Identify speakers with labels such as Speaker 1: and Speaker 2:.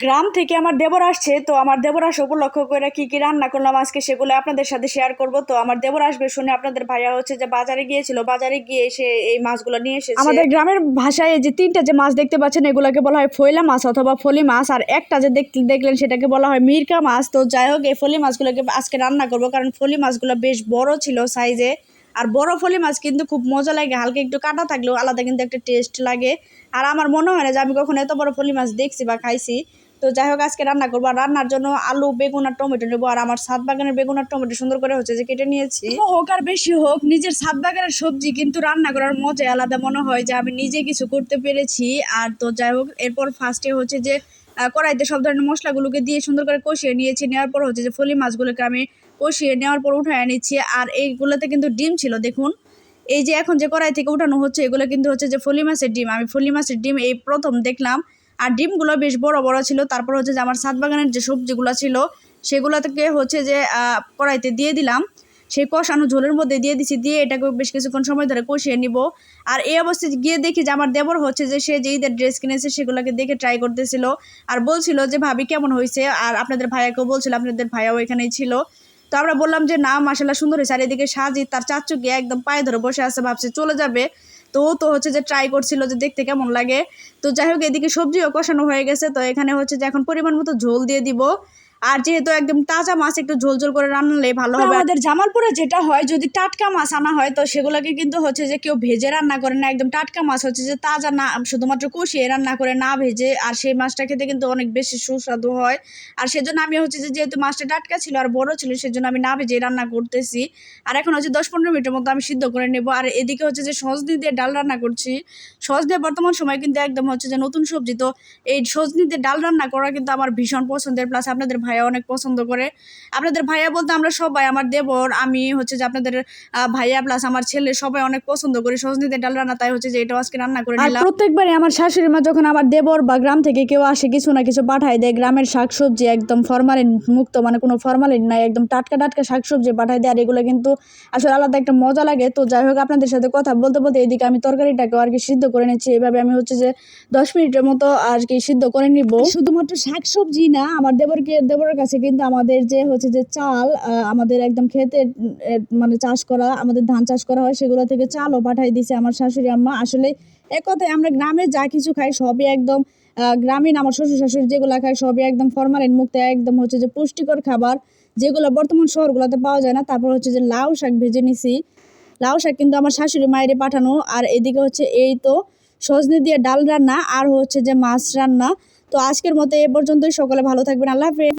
Speaker 1: গ্রাম থেকে আমার দেবর আসছে, তো আমার দেবর আসা উপলক্ষ করে কি কি রান্না করলাম আজকে সেগুলো আপনাদের সাথে শেয়ার করব। তো আমার দেবর আসবে শুনে আপনাদের ভাইয়া হচ্ছে যে বাজারে গিয়েছিল, বাজারে গিয়ে এসে এই মাছগুলো নিয়ে এসেছে। আমাদের গ্রামের ভাষায় যে তিনটা যে মাছ দেখতে পাচ্ছেন, এগুলোকে বলা হয় ফয়লা মাছ অথবা ফলি মাছ, আর একটা যে দেখ- দেখলেন সেটাকে বলা হয় মিরকা মাছ। তো যাই হোক, এই ফলি মাছগুলোকে আজকে রান্না করব, কারণ ফলি মাছগুলো বেশ বড় ছিল সাইজে আর বড় ফলি মাছ কিন্তু খুব মজা লাগে, হালকা একটু কাটা থাকলেও আলাদা কিন্তু একটা টেস্ট লাগে। আর আমার মনে হয় না যে আমি কখনো এত বড় ফলি মাছ দেখছি বা খাইছি। তো যাই হোক, আজকে রান্না করব। রান্নার জন্য আলু, বেগুন আর টমেটো নেব। আর আমার ছাদ বাগানের বেগুন আর টমেটো সুন্দর করে হচ্ছে যে কেটে নিয়েছি। হোক আর বেশি হোক, নিজের ছাদ বাগানের সবজি কিন্তু রান্না করার মজাই আলাদা। মনে হয় যে আমি নিজে কিছু করতে পেরেছি। আর তো যাই হোক, এরপর ফার্স্টে হচ্ছে যে কড়াইতে সব ধরনের মশলাগুলোকে দিয়ে সুন্দর করে কষিয়ে নিয়েছি। নেওয়ার পর হচ্ছে যে ফলি মাছগুলোকে আমি কষিয়ে নেওয়ার পর উঠায় নিচ্ছি আর এইগুলোতে কিন্তু ডিম ছিল, দেখুন। এই যে এখন যে কড়াই থেকে উঠানো হচ্ছে, এগুলো কিন্তু হচ্ছে যে ফলি মাছের ডিম। আমি ফলি মাছের ডিম এই প্রথম দেখলাম। আর ডিমগুলো বেশ বড় বড় ছিল। তারপর হচ্ছে যে আমার সাত বাগানের যে সবজিগুলো ছিল সেগুলো থেকে হচ্ছে যে কড়াইতে দিয়ে দিলাম। সেই কষানো ঝোলের মধ্যে দিয়ে দিছি, দিয়ে এটাকে বেশ কিছুক্ষণ সময় ধরে কষিয়ে নিব। আর এই অবস্থায় গিয়ে দেখি যে, আমার দেবর হচ্ছে যে, সে যে ঈদের ড্রেস কিনেছে, সেগুলোকে দেখে ট্রাই করতেছিল। আর বলছিল যে, ভাবি, কেমন হয়েছে? আর আপনাদের ভাইয়াকেও বলছিল, আপনাদের ভাইয়াও এখানেই ছিল। তো আমরা বললাম যে, না মাসাল্লাহ সুন্দর হয়েছে। আর এদিকে সাজি তার চাচু গিয়ে একদম পায়ে ধরে বসে আছে, ভাবছে চলে যাবে। তো তো হচ্ছে যে ট্রাই করছিল যে দেখতে কেমন লাগে। তো যাই হোক, এদিকে সবজিও কষানো হয়ে গেছে। তো এখানে হচ্ছে যে এখন পরিমাণ মতো ঝোল দিয়ে দিব। আর যেহেতু একদম তাজা মাছ একটু ঝোল ঝোল করে রান্নালে ভালো হবে। আমাদের জামালপুরে যেটা হয় যদি টাটকা মাছ আনা হয় তো সেগুলোকে কিন্তু হচ্ছে যে কেউ ভেজে রান্না করে না। একদম টাটকা মাছ হচ্ছে যে তাজা না শুধুমাত্র কষিয়ে রান্না করে না ভেজে আর সেই মাছটা খেতে কিন্তু অনেক বেশি সুস্বাদু হয়। আর সেজন্য আমি হচ্ছে যে যেহেতু মাছটা টাটকা ছিল আর বড় ছিল সেজন্য আমি না ভেজে রান্না করতেছি। আর এখন হচ্ছে দশ পনেরো মিনিটের মতো আমি সিদ্ধ করে নেব। আর এদিকে হচ্ছে যে সজনি দিয়ে ডাল রান্না করছি। সজনে বর্তমান সময় কিন্তু একদম হচ্ছে যে নতুন সবজি তো এই সজনি দিয়ে ডাল রান্না করা কিন্তু আমার ভীষণ পছন্দের। প্লাস আপনাদের ভাইয়া অনেক পছন্দ করে। আপনাদের ভাইয়া বলতে আমরা সবাই আমার দেবর আমি হচ্ছে যে আপনাদের ভাইয়া প্লাস আমার ছেলে সবাই অনেক পছন্দ করি। সজনি দিয়ে ডাল রান্না তাই হচ্ছে যে এটাও আজকে রান্না করে নিলাম। প্রত্যেকবারই আমার শাশুড়ি মা যখন আমার দেবর বা গ্রাম থেকে কেউ আসে কিছু না কিছু পাঠায় দেয় গ্রামের শাকসবজি একদম ফরমালিন মুক্ত মানে কোনো ফরমালিন নাই একদম টাটকা টাটকা শাকসবজি পাঠায় দেয়। আর এগুলো কিন্তু আসলে আলাদা একটা মজা লাগে। তো যাই হোক আপনাদের সাথে কথা বলতে বলতে এদিকে আমি তরকারিটাকে আর কি সিদ্ধ করে নিচ্ছি। এভাবে আমি হচ্ছে যে দশ মিনিটের মতো আর কি সিদ্ধ করে নিব। শুধুমাত্র শাকসবজি না আমার দেবরকে দেবরের কাছে কিন্তু আমাদের যে হচ্ছে যে চাল আমাদের একদম খেতে মানে চাষ করা, আমাদের ধান চাষ করা হয়, সেগুলো থেকে চালও পাঠাই দিছে আমার শাশুড়ি আম্মা। আসলে এক কথায় আমরা গ্রামে যা কিছু খাই সবই একদম গ্রামীণ আমার শ্বশুর শাশুড়ি যেগুলো খায় সবই একদম ফরমালিন মুক্ত, একদম হচ্ছে যে পুষ্টিকর খাবার, যেগুলো বর্তমান শহরগুলোতে পাওয়া যায় না। তারপর হচ্ছে যে লাউ শাক ভেজে নিছি। লাউ শাক কিন্তু আমার শাশুড়ি মায়েরে পাঠানো। আর এদিকে হচ্ছে এই তো সজনে দিয়ে ডাল রান্না আর হচ্ছে যে মাছ রান্না। তো আজকের মতো এ পর্যন্তই। সকলে ভালো থাকবেন। আল্লাহ হাফেজ।